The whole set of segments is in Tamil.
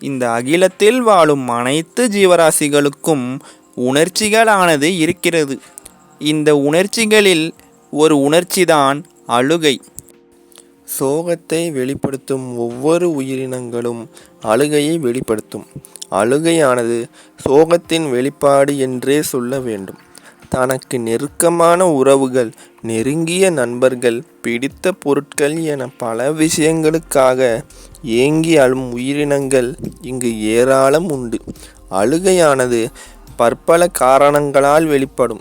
இந்த அகிலத்தில் வாழும் அனைத்து ஜீவராசிகளுக்கும் உணர்ச்சிகளானது இருக்கிறது. இந்த உணர்ச்சிகளில் ஒரு உணர்ச்சிதான் அழுகை. சோகத்தை வெளிப்படுத்தும் ஒவ்வொரு உயிரினங்களும் அழுகையை வெளிப்படுத்தும். அழுகையானது சோகத்தின் வெளிப்பாடு என்றே சொல்ல வேண்டும். தனக்கு நெருக்கமான உறவுகள் நெருங்கிய நண்பர்கள் பிடித்த பொருட்கள் என பல விஷயங்களுக்காக ஏங்கி அழும் உயிரினங்கள் இங்கு ஏராளம் உண்டு. அழுகையானது பற்பல காரணங்களால் வெளிப்படும்.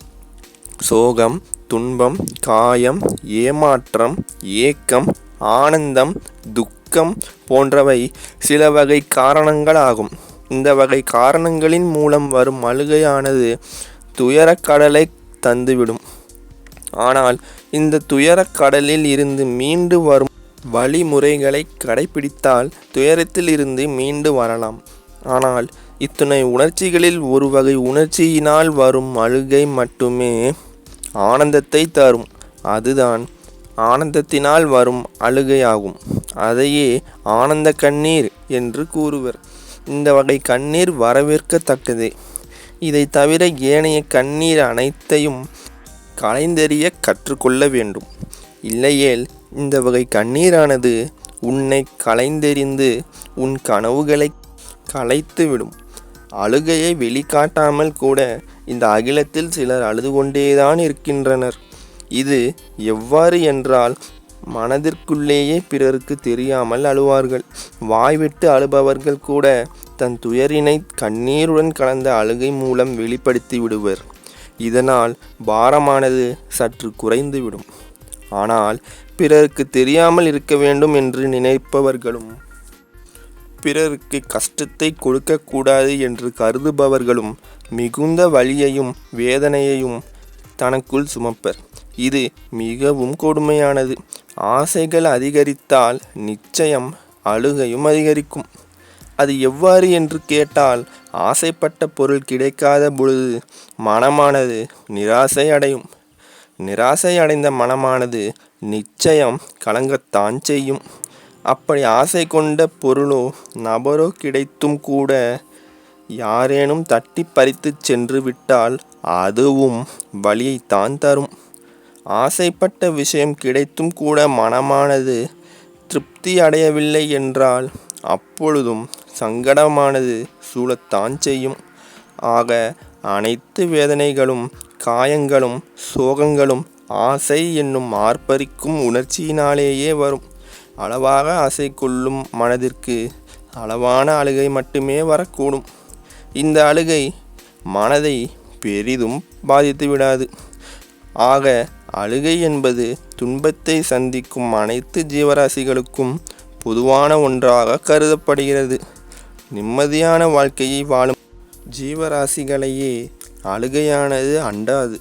சோகம் துன்பம் காயம் ஏமாற்றம் ஏக்கம் ஆனந்தம் துக்கம் போன்றவை சில வகை காரணங்களாகும். இந்த வகை காரணங்களின் மூலம் வரும் அழுகையானது துயரக்கடலை தந்துவிடும். ஆனால் இந்த துயரக்கடலில் இருந்து மீண்டு வரும் வழிமுறைகளை கடைபிடித்தால் துயரத்தில் இருந்து மீண்டு வரலாம். ஆனால் இத்துணை உணர்ச்சிகளில் ஒரு வகை உணர்ச்சியினால் வரும் அழுகை மட்டுமே ஆனந்தத்தை தரும். அதுதான் ஆனந்தத்தினால் வரும் அழுகையாகும். அதையே ஆனந்த கண்ணீர் என்று கூறுவர். இந்த வகை கண்ணீர் வரவேற்கத்தக்கதே. இதை தவிர ஏனைய கண்ணீர் அனைத்தையும் களைந்தெறிய கற்றுக்கொள்ள வேண்டும். இல்லையேல் இந்த வகை கண்ணீரானது உன்னை கலைந்தெறிந்து உன் கனவுகளை கலைத்துவிடும் அழுகையை வெளிக்காட்டாமல் கூட இந்த அகிலத்தில் சிலர் அழுது கொண்டேதான் இருக்கின்றனர். இது எவ்வாறு என்றால் மனதிற்குள்ளேயே பிறருக்கு தெரியாமல் அழுவார்கள். வாய்விட்டு அழுபவர்கள் கூட தன் துயரினை கண்ணீருடன் கலந்த அழுகை மூலம் வெளிப்படுத்தி விடுவர். இதனால் பாரமானது சற்று குறைந்துவிடும். ஆனால் பிறருக்கு தெரியாமல் இருக்க வேண்டும் என்று நினைப்பவர்களும் பிறருக்கு கஷ்டத்தை கொடுக்கக்கூடாது என்று கருதுபவர்களும் மிகுந்த வழியையும் வேதனையையும் தனக்குள் சுமப்பர். இது மிகவும் கொடுமையானது. ஆசைகள் அதிகரித்தால் நிச்சயம் அழுகையும் அதிகரிக்கும். அது எவ்வாறு என்று கேட்டால் ஆசைப்பட்ட பொருள் கிடைக்காத பொழுது மனமானது நிராசை அடையும் நிராசை அடைந்த மனமானது நிச்சயம் கலங்கத்தான் செய்யும். அப்படி ஆசை கொண்ட பொருளோ நபரோ கிடைத்தும் கூட யாரேனும் தட்டி பறித்து சென்று விட்டால் அதுவும் வழியைத்தான் தரும். ஆசைப்பட்ட விஷயம் கிடைத்தும் கூட மனமானது திருப்தி அடையவில்லை என்றால் அப்பொழுதும் சங்கடமானது சூழத்தான் செய்யும். ஆக அனைத்து வேதனைகளும் காயங்களும் சோகங்களும் ஆசை என்னும் ஆர்ப்பரிக்கும் உணர்ச்சியினாலேயே வரும். அளவாக ஆசை கொள்ளும் மனதிற்கு அளவான அழுகை மட்டுமே வரக்கூடும். இந்த அழுகை மனதை பெரிதும் பாதித்து விடாது. ஆக அழுகை என்பது துன்பத்தை சந்திக்கும் அனைத்து ஜீவராசிகளுக்கும் பொதுவான ஒன்றாக கருதப்படுகிறது. நிம்மதியான வாழ்க்கையை வாழும் ஜீவராசிகளையே அழுகையானது அண்டாது.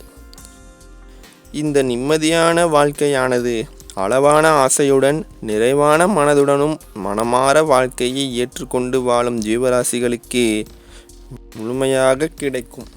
இந்த நிம்மதியான வாழ்க்கையானது அளவான ஆசையுடன் நிறைவான மனதுடனும் மனமாற வாழ்க்கையை ஏற்றுக்கொண்டு வாழும் ஜீவராசிகளுக்கே முழுமையாக கிடைக்கும்.